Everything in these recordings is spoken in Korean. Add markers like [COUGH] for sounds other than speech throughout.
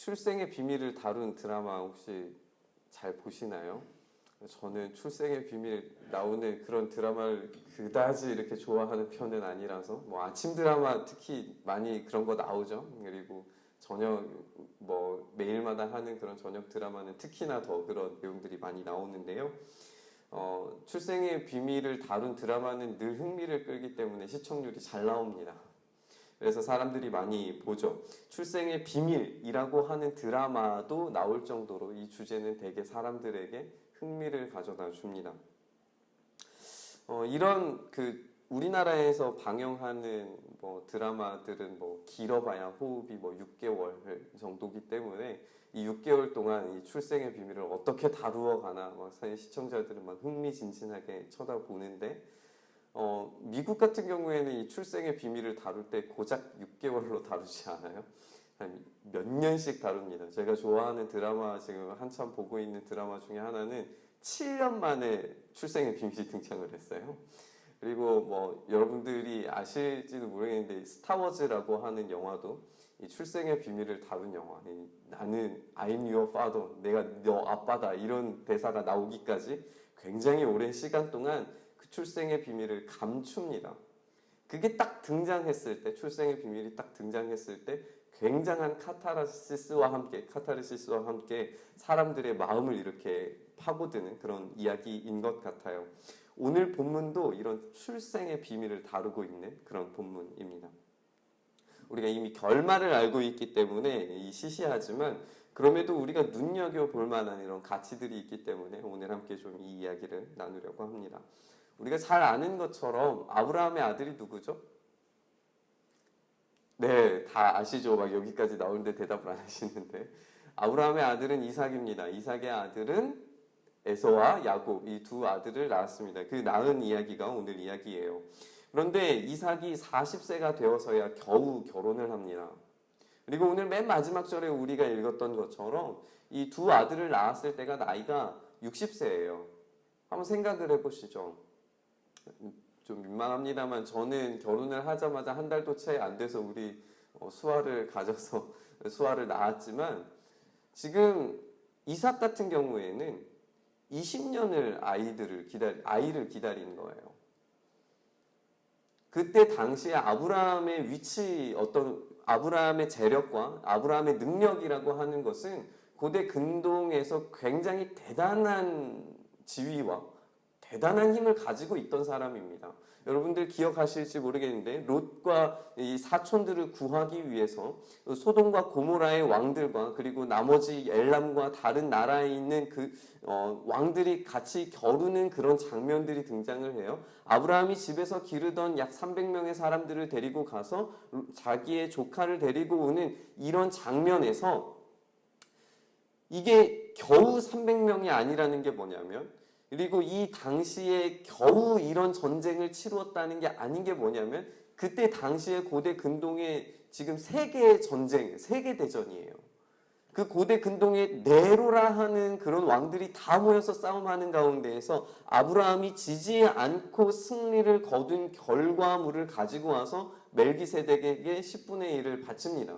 출생의 비밀을 다룬 드라마 혹시 잘 보시나요? 저는 출생의 비밀 나오는 그런 드라마를 그다지 이렇게 좋아하는 편은 아니라서 뭐 아침 드라마 특히 많이 그런 거 나오죠. 그리고 저녁 뭐 매일마다 하는 그런 저녁 드라마는 특히나 더 그런 내용들이 많이 나오는데요. 어, 출생의 비밀을 다룬 드라마는 늘 흥미를 끌기 때문에 시청률이 잘 나옵니다. 그래서 사람들이 많이 보죠. 출생의 비밀이라고 하는 드라마도 나올 정도로 이 주제는 되게 사람들에게 흥미를 가져다 줍니다. 어, 이런 그 우리나라에서 방영하는 뭐 드라마들은 뭐 길어봐야 호흡이 뭐 6개월 정도기 때문에 이 6개월 동안 이 출생의 비밀을 어떻게 다루어 가나 막 사실 시청자들은 막 흥미진진하게 쳐다보는데 어, 미국 같은 경우에는 이 출생의 비밀을 다룰 때 고작 6개월로 다루지 않아요. 한 몇 년씩 다룹니다. 제가 좋아하는 드라마 지금 한참 보고 있는 드라마 중에 하나는 7년 만에 출생의 비밀이 등장을 했어요. 그리고 뭐 여러분들이 아실지도 모르겠는데 스타워즈라고 하는 영화도 이 출생의 비밀을 다룬 영화. 이 나는 I'm your father. 내가 너 아빠다. 이런 대사가 나오기까지 굉장히 오랜 시간 동안 그 출생의 비밀을 감춥니다. 그게 딱 등장했을 때 출생의 비밀이 딱 등장했을 때 굉장한 카타르시스와 함께 카타르시스와 함께 사람들의 마음을 이렇게 파고드는 그런 이야기인 것 같아요. 오늘 본문도 이런 출생의 비밀을 다루고 있는 그런 본문입니다. 우리가 이미 결말을 알고 있기 때문에 이 시시하지만 그럼에도 우리가 눈여겨 볼 만한 이런 가치들이 있기 때문에 오늘 함께 좀 이 이야기를 나누려고 합니다. 우리가 잘 아는 것처럼 아브라함의 아들이 누구죠? 네, 다 아시죠? 막 여기까지 나오는데 대답을 안 하시는데 아브라함의 아들은 이삭입니다. 이삭의 아들은 에서와 야곱 이 두 아들을 낳았습니다. 그 낳은 이야기가 오늘 이야기예요. 그런데 이삭이 40세가 되어서야 겨우 결혼을 합니다. 그리고 오늘 맨 마지막 절에 우리가 읽었던 것처럼 이 두 아들을 낳았을 때가 나이가 60세예요. 한번 생각을 해보시죠. 좀 민망합니다만 저는 결혼을 하자마자 한 달도 채 안 돼서 우리 어, 수아를 가져서 [LAUGHS] 수아를 낳았지만 지금 이삭 같은 경우에는 20년을 아이들을 기다리 아이를 기다린 거예요. 그때 당시에 아브라함의 위치 어떤 아브라함의 재력과 아브라함의 능력이라고 하는 것은 고대 근동에서 굉장히 대단한 지위와 대단한 힘을 가지고 있던 사람입니다. 여러분들 기억하실지 모르겠는데 롯과 이 사촌들을 구하기 위해서 소돔과 고모라의 왕들과 그리고 나머지 엘람과 다른 나라에 있는 그 어, 왕들이 같이 겨루는 그런 장면들이 등장을 해요. 아브라함이 집에서 기르던 약 300명의 사람들을 데리고 가서 자기의 조카를 데리고 오는 이런 장면에서 이게 겨우 300명이 아니라는 게 뭐냐면 그리고 이 당시에 겨우 이런 전쟁을 치루었다는 게 아닌 게 뭐냐면 그때 당시에 고대 근동의 지금 세계 전쟁, 세계 대전이에요. 그 고대 근동의 네로라 하는 그런 왕들이 다 모여서 싸움하는 가운데에서 아브라함이 지지 않고 승리를 거둔 결과물을 가지고 와서 멜기세덱에게 10분의 1을 바칩니다.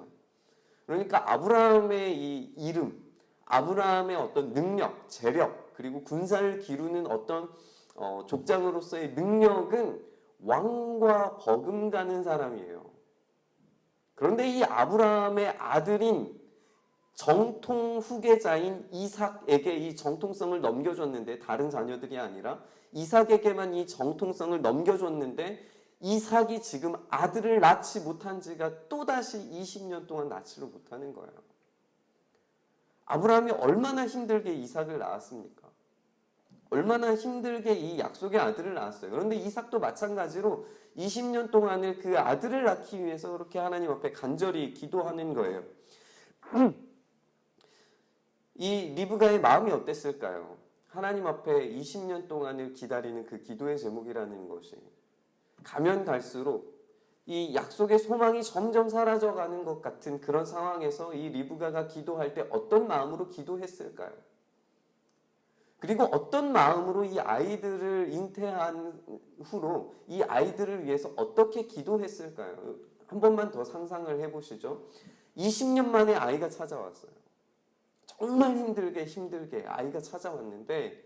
그러니까 아브라함의 이 이름, 아브라함의 어떤 능력, 재력, 그리고 군사를 기르는 어떤 어, 족장으로서의 능력은 왕과 버금가는 사람이에요. 그런데 이 아브라함의 아들인 정통 후계자인 이삭에게 이 정통성을 넘겨줬는데 다른 자녀들이 아니라 이삭에게만 이 정통성을 넘겨줬는데 이삭이 지금 아들을 낳지 못한 지가 또다시 20년 동안 낳지를 못하는 거예요. 아브라함이 얼마나 힘들게 이삭을 낳았습니까? 얼마나 힘들게 이 약속의 아들을 낳았어요. 그런데 이삭도 마찬가지로 20년 동안을 그 아들을 낳기 위해서 그렇게 하나님 앞에 간절히 기도하는 거예요. 이 리브가의 마음이 어땠을까요? 하나님 앞에 20년 동안을 기다리는 그 기도의 제목이라는 것이 가면 갈수록 이 약속의 소망이 점점 사라져가는 것 같은 그런 상황에서 이 리브가가 기도할 때 어떤 마음으로 기도했을까요? 그리고 어떤 마음으로 이 아이들을 잉태한 후로 이 아이들을 위해서 어떻게 기도했을까요? 한 번만 더 상상을 해보시죠. 20년 만에 아이가 찾아왔어요. 정말 힘들게 힘들게 아이가 찾아왔는데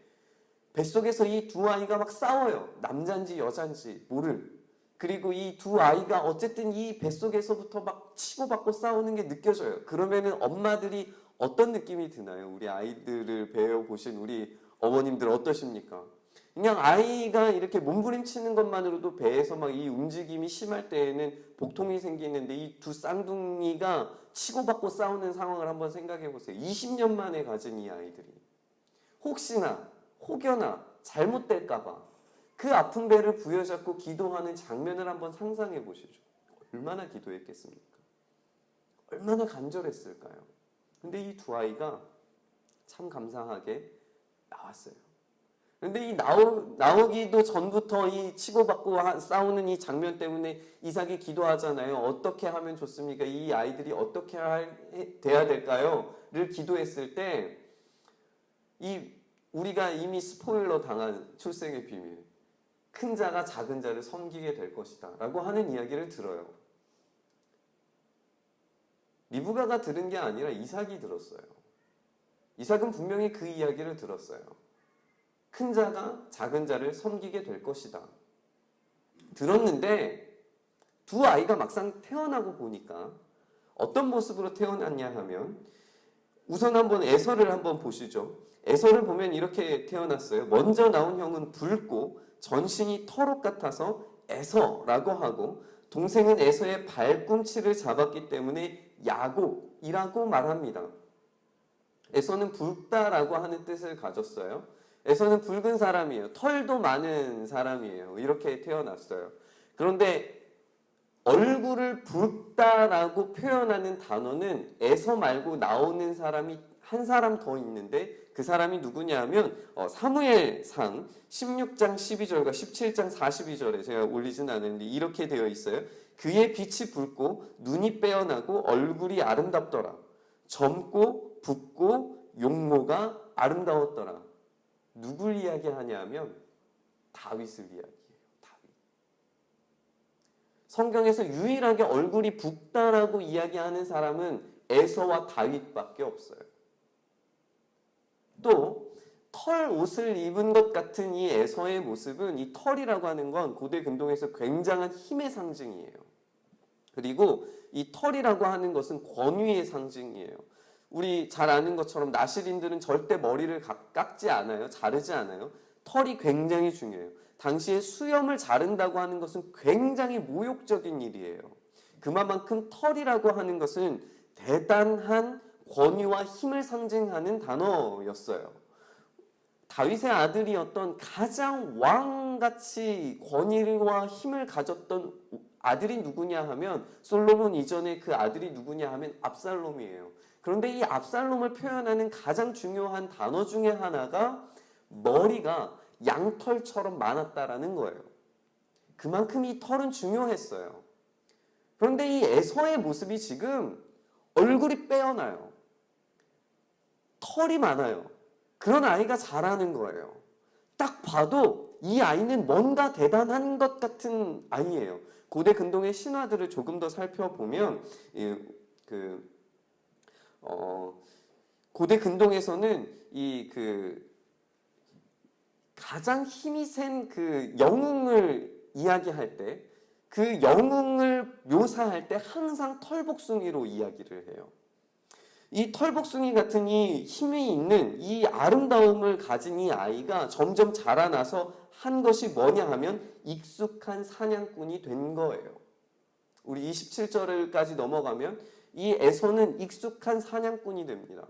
뱃속에서 이 두 아이가 막 싸워요. 남잔지 여잔지 모를. 그리고 이 두 아이가 어쨌든 이 뱃속에서부터 막 치고받고 싸우는 게 느껴져요. 그러면은 엄마들이 어떤 느낌이 드나요? 우리 아이들을 배워보신 우리 어머님들 어떠십니까? 그냥 아이가 이렇게 몸부림치는 것만으로도 배에서 막 이 움직임이 심할 때에는 복통이 생기는데 이 두 쌍둥이가 치고받고 싸우는 상황을 한번 생각해 보세요. 20년 만에 가진 이 아이들이 혹시나 혹여나 잘못될까봐 그 아픈 배를 부여잡고 기도하는 장면을 한번 상상해 보시죠. 얼마나 기도했겠습니까? 얼마나 간절했을까요? 근데 이 두 아이가 참 감사하게 나왔어요. 근데 이 나오, 나오기도 전부터 이 치고받고 하- 싸우는 이 장면 때문에 이삭이 기도하잖아요. 어떻게 하면 좋습니까? 이 아이들이 어떻게 할, 해- 돼야 될까요? 를 기도했을 때, 이 우리가 이미 스포일러 당한 출생의 비밀. 큰 자가 작은 자를 섬기게 될 것이다. 라고 하는 이야기를 들어요. 리브가가 들은 게 아니라 이삭이 들었어요. 이삭은 분명히 그 이야기를 들었어요. 큰 자가 작은 자를 섬기게 될 것이다. 들었는데 두 아이가 막상 태어나고 보니까 어떤 모습으로 태어났냐 하면 우선 한번 에서를 한번 보시죠. 에서를 보면 이렇게 태어났어요. 먼저 나온 형은 붉고 전신이 털옷 같아서 에서라고 하고 동생은 에서의 발꿈치를 잡았기 때문에 야곱이라고 말합니다. 에서는 붉다라고 하는 뜻을 가졌어요. 에서는 붉은 사람이에요. 털도 많은 사람이에요. 이렇게 태어났어요. 그런데 얼굴을 붉다라고 표현하는 단어는 에서 말고 나오는 사람이 한 사람 더 있는데 그 사람이 누구냐 하면 어, 사무엘상 16장 12절과 17장 42절에 제가 올리진 않았는데 이렇게 되어 있어요. 그의 빛이 붉고 눈이 빼어나고 얼굴이 아름답더라. 젊고 붓고 용모가 아름다웠더라. 누굴 이야기하냐면 다윗을 이야기해요. 다윗. 성경에서 유일하게 얼굴이 붓다라고 이야기하는 사람은 에서와 다윗밖에 없어요. 또 털 옷을 입은 것 같은 이 에서의 모습은 이 털이라고 하는 건 고대 근동에서 굉장한 힘의 상징이에요. 그리고 이 털이라고 하는 것은 권위의 상징이에요. 우리 잘 아는 것처럼 나시린들은 절대 머리를 각- 깎지 않아요. 자르지 않아요. 털이 굉장히 중요해요. 당시에 수염을 자른다고 하는 것은 굉장히 모욕적인 일이에요. 그만큼 털이라고 하는 것은 대단한 권위와 힘을 상징하는 단어였어요. 다윗의 아들이었던 가장 왕같이 권위와 힘을 가졌던 아들이 누구냐 하면 솔로몬 이전에 그 아들이 누구냐 하면 압살롬이에요. 그런데 이 압살롬을 표현하는 가장 중요한 단어 중에 하나가 머리가 양털처럼 많았다라는 거예요. 그만큼 이 털은 중요했어요. 그런데 이 에서의 모습이 지금 얼굴이 빼어나요. 털이 많아요. 그런 아이가 자라는 거예요. 딱 봐도 이 아이는 뭔가 대단한 것 같은 아이예요. 고대 근동의 신화들을 조금 더 살펴보면 이, 그 어, 고대 근동에서는 이 그 가장 힘이 센 그 영웅을 이야기할 때 그 영웅을 묘사할 때 항상 털복숭이로 이야기를 해요. 이 털복숭이 같은 이 힘이 있는 이 아름다움을 가진 이 아이가 점점 자라나서 한 것이 뭐냐 하면 익숙한 사냥꾼이 된 거예요. 우리 27절까지 넘어가면 이 에서는 익숙한 사냥꾼이 됩니다.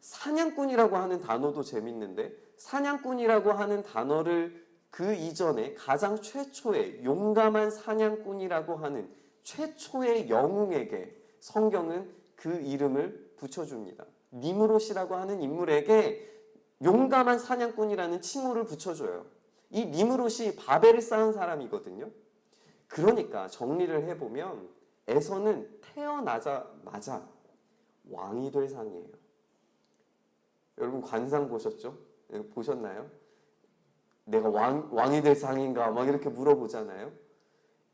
사냥꾼이라고 하는 단어도 재밌는데 사냥꾼이라고 하는 단어를 그 이전에 가장 최초의 용감한 사냥꾼이라고 하는 최초의 영웅에게 성경은 그 이름을 붙여줍니다. 니무롯이라고 하는 인물에게 용감한 사냥꾼이라는 칭호를 붙여줘요. 이 니무롯이 바벨을 쌓은 사람이거든요. 그러니까 정리를 해보면 에서는 태어나자마자 왕이 될 상이에요. 여러분 관상 보셨죠? 예, 보셨나요? 내가 왕, 왕이 될 상인가 막 이렇게 물어보잖아요.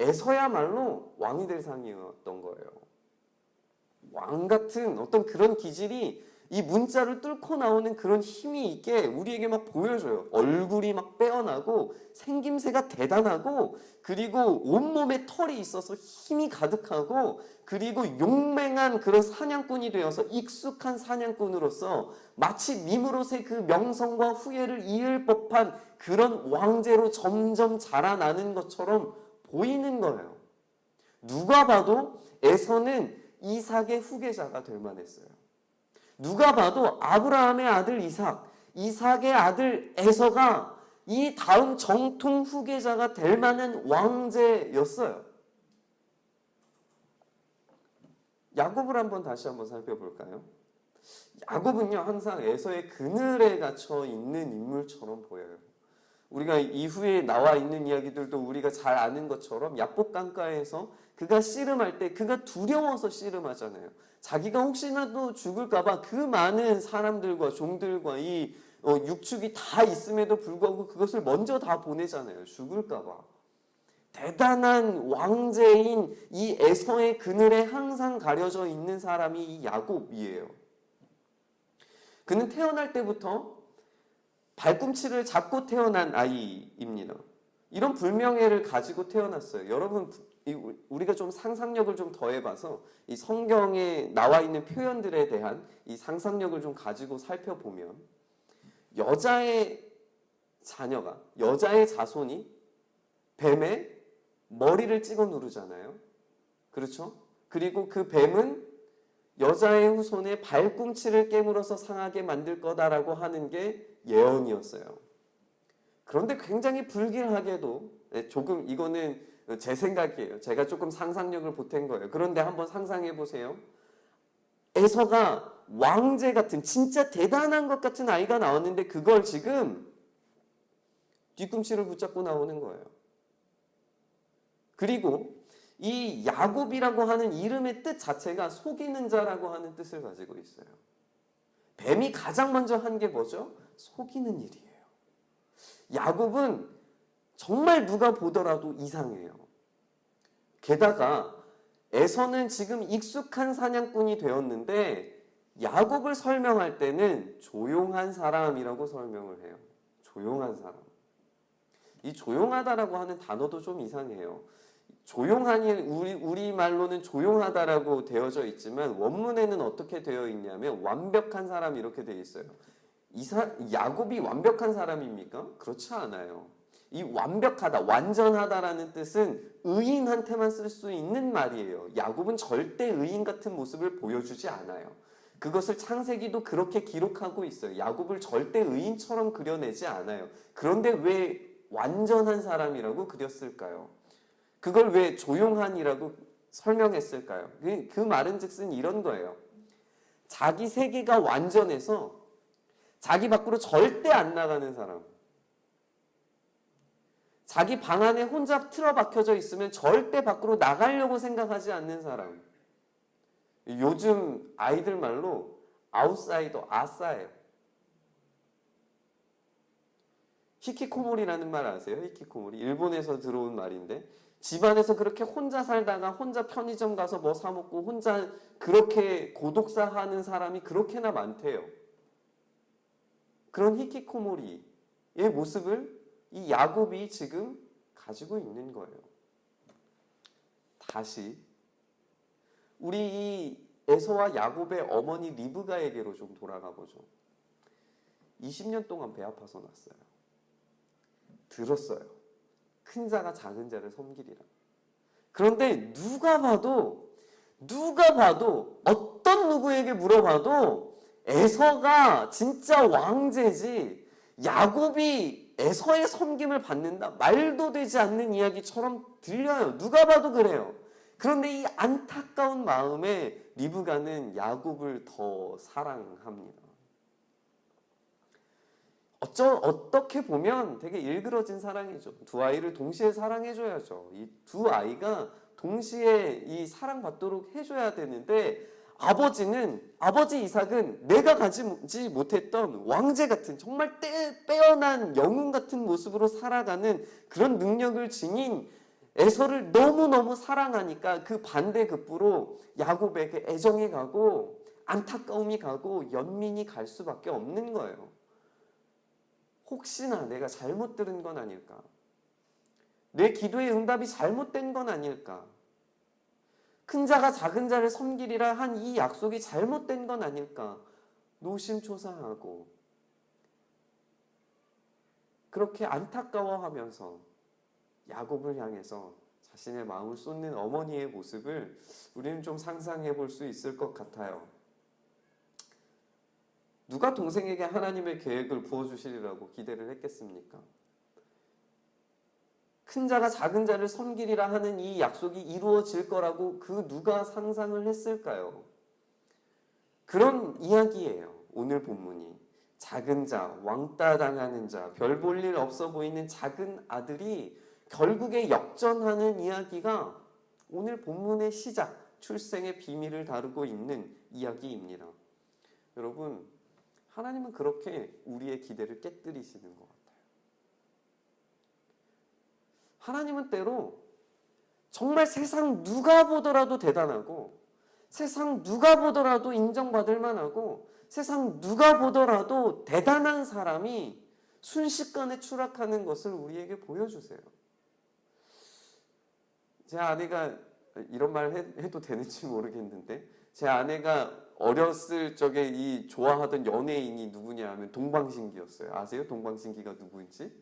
에서야말로 왕이 될 상이었던 거예요. 왕 같은 어떤 그런 기질이 이 문자를 뚫고 나오는 그런 힘이 있게 우리에게 막 보여줘요. 얼굴이 막 빼어나고 생김새가 대단하고 그리고 온몸에 털이 있어서 힘이 가득하고 그리고 용맹한 그런 사냥꾼이 되어서 익숙한 사냥꾼으로서 마치 미무롯의 그 명성과 후예를 이을 법한 그런 왕제로 점점 자라나는 것처럼 보이는 거예요. 누가 봐도 에서는 이삭의 후계자가 될 만했어요. 누가 봐도 아브라함의 아들 이삭, 이삭의 아들 에서가 이 다음 정통 후계자가 될 만한 왕제였어요. 야곱을 한번 다시 한번 살펴볼까요? 야곱은요 항상 에서의 그늘에 갇혀 있는 인물처럼 보여요. 우리가 이후에 나와 있는 이야기들도 우리가 잘 아는 것처럼 야복 강가에서 그가 씨름할 때 그가 두려워서 씨름하잖아요. 자기가 혹시나도 죽을까봐 그 많은 사람들과 종들과 이 어, 육축이 다 있음에도 불구하고 그것을 먼저 다 보내잖아요. 죽을까봐. 대단한 왕제인 이 에서의 그늘에 항상 가려져 있는 사람이 이 야곱이에요. 그는 태어날 때부터 발꿈치를 잡고 태어난 아이입니다. 이런 불명예를 가지고 태어났어요. 여러분 이 우리가 좀 상상력을 좀 더해봐서 이 성경에 나와 있는 표현들에 대한 이 상상력을 좀 가지고 살펴보면 여자의 자녀가 여자의 자손이 뱀의 머리를 찍어 누르잖아요. 그렇죠? 그리고 그 뱀은 여자의 후손의 발꿈치를 깨물어서 상하게 만들 거다라고 하는 게 예언이었어요. 그런데 굉장히 불길하게도 네, 조금 이거는 제 생각이에요. 제가 조금 상상력을 보탠 거예요. 그런데 한번 상상해 보세요. 에서가 왕제 같은 진짜 대단한 것 같은 아이가 나왔는데 그걸 지금 뒤꿈치를 붙잡고 나오는 거예요. 그리고 이 야곱이라고 하는 이름의 뜻 자체가 속이는 자라고 하는 뜻을 가지고 있어요. 뱀이 가장 먼저 한 게 뭐죠? 속이는 일이에요. 야곱은 정말 누가 보더라도 이상해요. 게다가 에서는 지금 익숙한 사냥꾼이 되었는데 야곱을 설명할 때는 조용한 사람이라고 설명을 해요. 조용한 사람. 이 조용하다라고 하는 단어도 좀 이상해요. 조용하니 우리 우리 말로는 조용하다라고 되어져 있지만 원문에는 어떻게 되어 있냐면 완벽한 사람 이렇게 되어 있어요. 이사 야곱이 완벽한 사람입니까? 그렇지 않아요. 이 완벽하다, 완전하다라는 뜻은 의인한테만 쓸 수 있는 말이에요. 야곱은 절대 의인 같은 모습을 보여주지 않아요. 그것을 창세기도 그렇게 기록하고 있어요. 야곱을 절대 의인처럼 그려내지 않아요. 그런데 왜 완전한 사람이라고 그렸을까요? 그걸 왜 조용한이라고 설명했을까요? 그, 그 말은 즉슨 이런 거예요. 자기 세계가 완전해서 자기 밖으로 절대 안 나가는 사람. 자기 방 안에 혼자 틀어박혀져 있으면 절대 밖으로 나가려고 생각하지 않는 사람. 요즘 아이들 말로 아웃사이더 아싸예요. 히키코모리라는 말 아세요? 히키코모리. 일본에서 들어온 말인데 집안에서 그렇게 혼자 살다가 혼자 편의점 가서 뭐 사 먹고 혼자 그렇게 고독사 하는 사람이 그렇게나 많대요. 그런 히키코모리의 모습을 이 야곱이 지금 가지고 있는 거예요. 다시 우리 이 에서와 야곱의 어머니 리브가에게로 좀 돌아가 보죠. 20년 동안 배 아파서 났어요. 들었어요. 큰 자가 작은 자를 섬기리라. 그런데 누가 봐도 누가 봐도 어떤 누구에게 물어봐도 에서가 진짜 왕제지 야곱이 에서의 섬김을 받는다 말도 되지 않는 이야기처럼 들려요. 누가 봐도 그래요. 그런데 이 안타까운 마음에 리브가는 야곱을 더 사랑합니다. 어쩌, 어떻게 보면 되게 일그러진 사랑이죠. 두 아이를 동시에 사랑해줘야죠. 이 두 아이가 동시에 이 사랑받도록 해줘야 되는데 아버지는 아버지 이삭은 내가 가지지 못했던 왕제 같은 정말 떼, 빼어난 영웅 같은 모습으로 살아가는 그런 능력을 지닌 에서를 너무너무 사랑하니까 그 반대급부로 야곱에게 애정이 가고 안타까움이 가고 연민이 갈 수밖에 없는 거예요. 혹시나 내가 잘못 들은 건 아닐까? 내 기도의 응답이 잘못된 건 아닐까? 큰 자가 작은 자를 섬기리라 한 이 약속이 잘못된 건 아닐까? 노심초사하고 그렇게 안타까워하면서 야곱을 향해서 자신의 마음을 쏟는 어머니의 모습을 우리는 좀 상상해 볼 수 있을 것 같아요. 누가 동생에게 하나님의 계획을 부어주시리라고 기대를 했겠습니까? 큰 자가 작은 자를 섬기리라 하는 이 약속이 이루어질 거라고 그 누가 상상을 했을까요? 그런 이야기예요. 오늘 본문이. 작은 자, 왕따 당하는 자, 별 볼 일 없어 보이는 작은 아들이 결국에 역전하는 이야기가 오늘 본문의 시작, 출생의 비밀을 다루고 있는 이야기입니다. 여러분, 하나님은 그렇게 우리의 기대를 깨뜨리시는 것 같아요. 하나님은 때로 정말 세상 누가 보더라도 대단하고 세상 누가 보더라도 인정받을 만하고 세상 누가 보더라도 대단한 사람이 순식간에 추락하는 것을 우리에게 보여주세요. 제 아내가 이런 말 해- 해도 되는지 모르겠는데 제 아내가 어렸을 적에 이 좋아하던 연예인이 누구냐 하면 동방신기였어요. 아세요? 동방신기가 누구인지?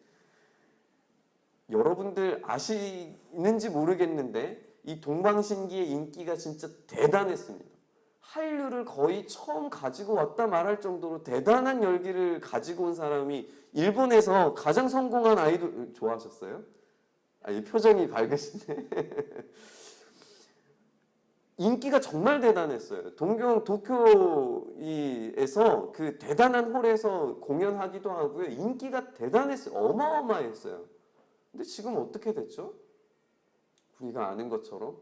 여러분들 아시는지 모르겠는데 이 동방신기의 인기가 진짜 대단했습니다. 한류를 거의 처음 가지고 왔다 말할 정도로 대단한 열기를 가지고 온 사람이 일본에서 가장 성공한 아이돌 좋아하셨어요? 아, 이 표정이 밝으시네. [LAUGHS] 인기가 정말 대단했어요. 동경 도쿄에서 그 대단한 홀에서 공연하기도 하고요. 인기가 대단했어요. 어마어마했어요. 근데 지금 어떻게 됐죠? 우리가 아는 것처럼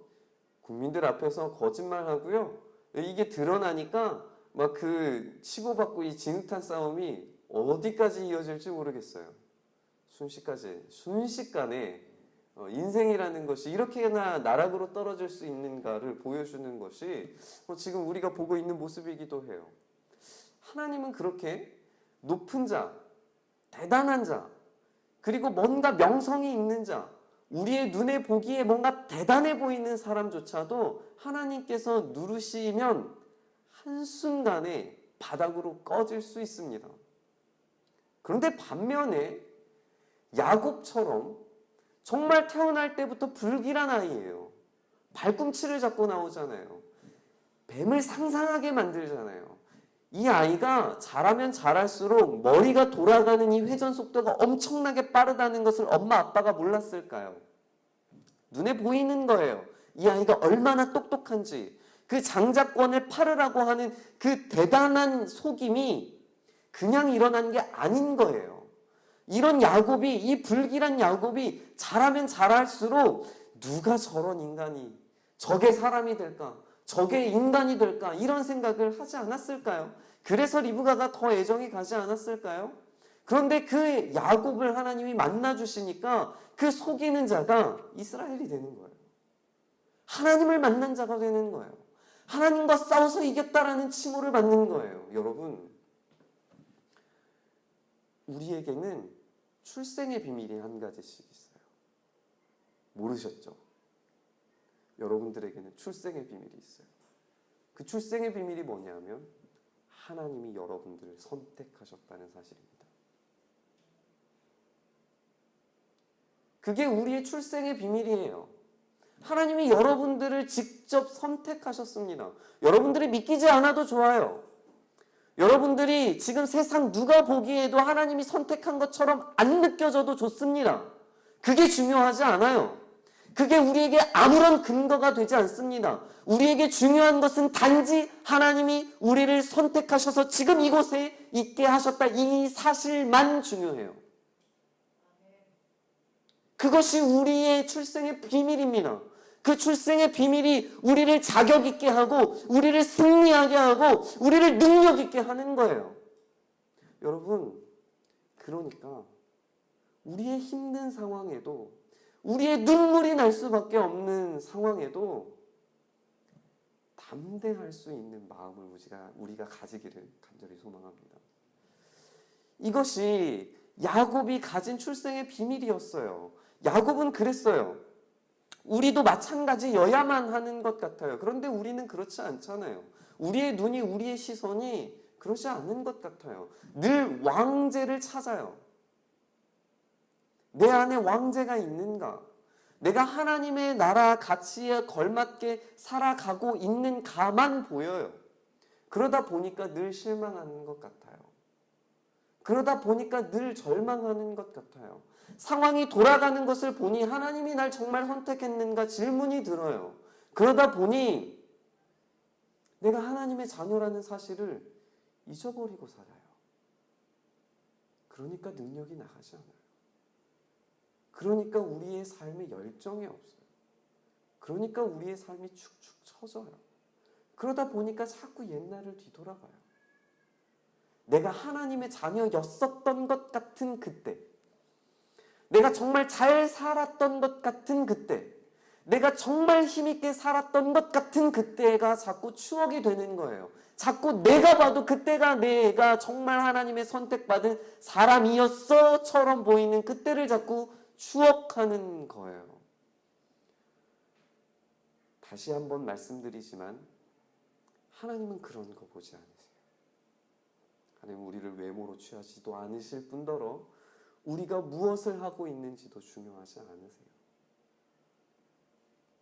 국민들 앞에서 거짓말하고요. 이게 드러나니까 막 그 치고받고 이 진흙탕 싸움이 어디까지 이어질지 모르겠어요. 순식간에 순식간에 어, 인생이라는 것이 이렇게나 나락으로 떨어질 수 있는가를 보여주는 것이 어, 지금 우리가 보고 있는 모습이기도 해요. 하나님은 그렇게 높은 자, 대단한 자, 그리고 뭔가 명성이 있는 자, 우리의 눈에 보기에 뭔가 대단해 보이는 사람조차도 하나님께서 누르시면 한순간에 바닥으로 꺼질 수 있습니다. 그런데 반면에 야곱처럼 정말 태어날 때부터 불길한 아이예요. 발꿈치를 잡고 나오잖아요. 뱀을 상상하게 만들잖아요. 이 아이가 자라면 자랄수록 머리가 돌아가는 이 회전 속도가 엄청나게 빠르다는 것을 엄마 아빠가 몰랐을까요? 눈에 보이는 거예요. 이 아이가 얼마나 똑똑한지 그 장자권을 팔으라고 하는 그 대단한 속임이 그냥 일어난 게 아닌 거예요. 이런 야곱이 이 불길한 야곱이 자라면 자랄수록 누가 저런 인간이 저게 사람이 될까? 저게 인간이 될까? 이런 생각을 하지 않았을까요? 그래서 리브가가 더 애정이 가지 않았을까요? 그런데 그 야곱을 하나님이 만나 주시니까 그 속이는 자가 이스라엘이 되는 거예요. 하나님을 만난 자가 되는 거예요. 하나님과 싸워서 이겼다라는 칭호를 받는 거예요. 여러분, 우리에게는 출생의 비밀이 한 가지씩 있어요. 모르셨죠? 여러분들에게는 출생의 비밀이 있어요. 그 출생의 비밀이 뭐냐면 하나님이 여러분들을 선택하셨다는 사실입니다. 그게 우리의 출생의 비밀이에요. 하나님이 여러분들을 직접 선택하셨습니다. 여러분들이 믿기지 않아도 좋아요. 여러분들이 지금 세상 누가 보기에도 하나님이 선택한 것처럼 안 느껴져도 좋습니다. 그게 중요하지 않아요. 그게 우리에게 아무런 근거가 되지 않습니다. 우리에게 중요한 것은 단지 하나님이 우리를 선택하셔서 지금 이곳에 있게 하셨다. 이 사실만 중요해요. 그것이 우리의 출생의 비밀입니다. 그 출생의 비밀이 우리를 자격 있게 하고, 우리를 승리하게 하고, 우리를 능력 있게 하는 거예요. 여러분, 그러니까 우리의 힘든 상황에도 우리의 눈물이 날 수밖에 없는 상황에도 담대할 수 있는 마음을 우리가, 우리가 가지기를 간절히 소망합니다. 이것이 야곱이 가진 출생의 비밀이었어요. 야곱은 그랬어요. 우리도 마찬가지여야만 하는 것 같아요. 그런데 우리는 그렇지 않잖아요. 우리의 눈이, 우리의 시선이 그렇지 않은 것 같아요. 늘 왕제를 찾아요. 내 안에 왕제가 있는가? 내가 하나님의 나라 가치에 걸맞게 살아가고 있는가만 보여요. 그러다 보니까 늘 실망하는 것 같아요. 그러다 보니까 늘 절망하는 것 같아요. 상황이 돌아가는 것을 보니 하나님이 날 정말 선택했는가 질문이 들어요. 그러다 보니 내가 하나님의 자녀라는 사실을 잊어버리고 살아요. 그러니까 능력이 나가지 않아요. 그러니까 우리의 삶에 열정이 없어요. 그러니까 우리의 삶이 축축 처져요. 그러다 보니까 자꾸 옛날을 뒤돌아가요. 내가 하나님의 자녀였었던 것 같은 그때, 내가 정말 잘 살았던 것 같은 그때, 내가 정말 힘있게 살았던 것 같은 그때가 자꾸 추억이 되는 거예요. 자꾸 내가 봐도 그때가 내가 정말 하나님의 선택받은 사람이었어처럼 보이는 그때를 자꾸 추억하는 거예요. 다시 한번 말씀드리지만 하나님은 그런 거 보지 않으세요. 하나님 우리를 외모로 취하지도 않으실 뿐더러 우리가 무엇을 하고 있는지도 중요하지 않으세요.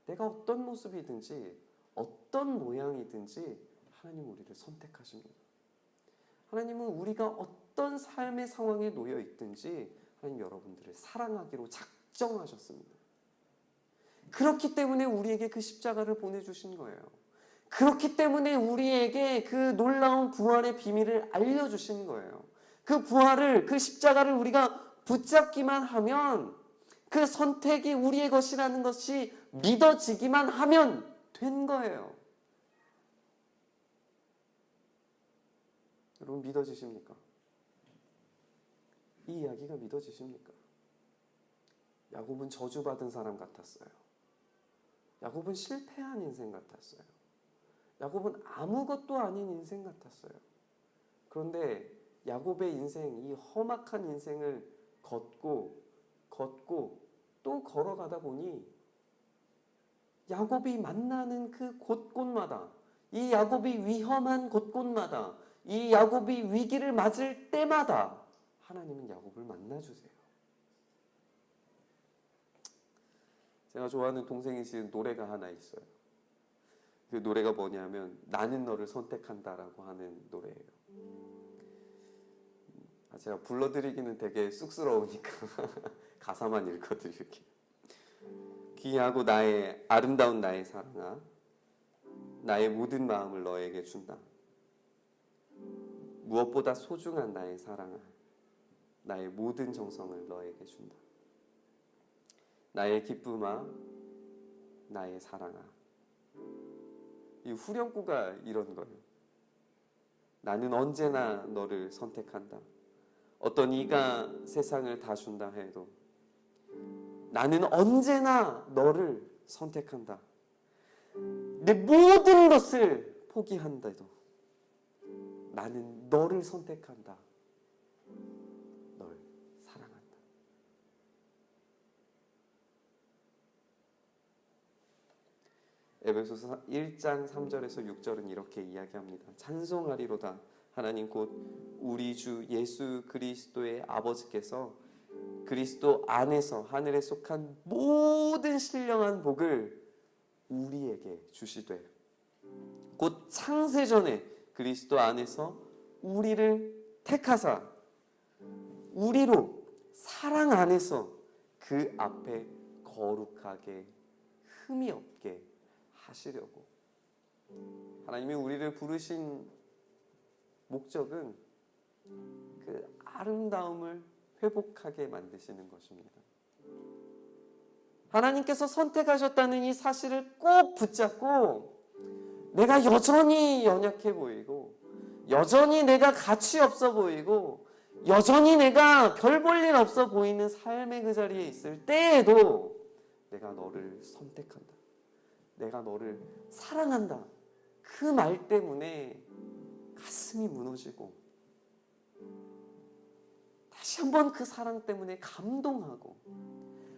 내가 어떤 모습이든지 어떤 모양이든지 하나님 우리를 선택하십니다. 하나님은 우리가 어떤 삶의 상황에 놓여 있든지 하나님 여러분들을 사랑하기로 작정하셨습니다. 그렇기 때문에 우리에게 그 십자가를 보내주신 거예요. 그렇기 때문에 우리에게 그 놀라운 부활의 비밀을 알려주신 거예요. 그 부활을, 그 십자가를 우리가 붙잡기만 하면 그 선택이 우리의 것이라는 것이 믿어지기만 하면 된 거예요. 여러분 믿어지십니까? 이 이야기가 믿어지십니까? 야곱은 저주받은 사람 같았어요. 야곱은 실패한 인생 같았어요. 야곱은 아무것도 아닌 인생 같았어요. 그런데 야곱의 인생, 이 험악한 인생을 걷고 걷고 또 걸어가다 보니 야곱이 만나는 그 곳곳마다 이 야곱이 위험한 곳곳마다 이 야곱이 위기를 맞을 때마다 하나님은 야곱을 만나 주세요. 제가 좋아하는 동생이 지은 노래가 하나 있어요. 그 노래가 뭐냐면 나는 너를 선택한다라고 하는 노래예요. 아, 제가 불러드리기는 되게 쑥스러우니까 [LAUGHS] 가사만 읽어드릴게요. 귀하고 나의 아름다운 나의 사랑아, 나의 모든 마음을 너에게 준다. 무엇보다 소중한 나의 사랑아, 나의 모든 정성을 너에게 준다. 나의 기쁨아, 나의 사랑아. 이 후렴구가 이런 거예요. 나는 언제나 너를 선택한다. 어떤 이가 세상을 다 준다 해도 나는 언제나 너를 선택한다. 내 모든 것을 포기한다도 나는 너를 선택한다. 에베소서 1장 3절에서 6절은 이렇게 이야기합니다. 찬송하리로다. 하나님 곧 우리 주 예수 그리스도의 아버지께서 그리스도 안에서 하늘에 속한 모든 신령한 복을 우리에게 주시되 곧 창세 전에 그리스도 안에서 우리를 택하사 우리로 사랑 안에서 그 앞에 거룩하게 흠이 없게 하시려고 하나님이 우리를 부르신 목적은 그 아름다움을 회복하게 만드시는 것입니다. 하나님께서 선택하셨다는 이 사실을 꼭 붙잡고 내가 여전히 연약해 보이고 여전히 내가 가치 없어 보이고 여전히 내가 별 볼 일 없어 보이는 삶의 그 자리에 있을 때에도 내가 너를 선택한다. 내가 너를 사랑한다. 그 말 때문에 가슴이 무너지고 다시 한번 그 사랑 때문에 감동하고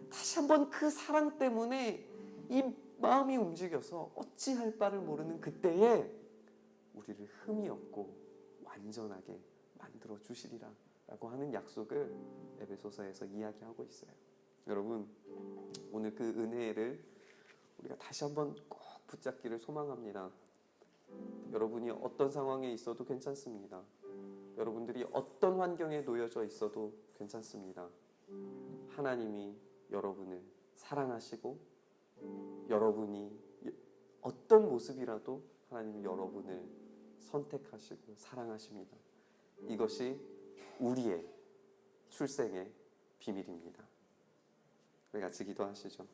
다시 한번 그 사랑 때문에 이 마음이 움직여서 어찌할 바를 모르는 그때에 우리를 흠이 없고 완전하게 만들어 주시리라 라고 하는 약속을 에베소서에서 이야기하고 있어요. 여러분 오늘 그 은혜를 우리가 다시 한번 꼭 붙잡기를 소망합니다. 여러분이 어떤 상황에 있어도 괜찮습니다. 여러분들이 어떤 환경에 놓여져 있어도 괜찮습니다. 하나님이 여러분을 사랑하시고 여러분이 어떤 모습이라도 하나님이 여러분을 선택하시고 사랑하십니다. 이것이 우리의 출생의 비밀입니다. 우리 같이 기도하시죠.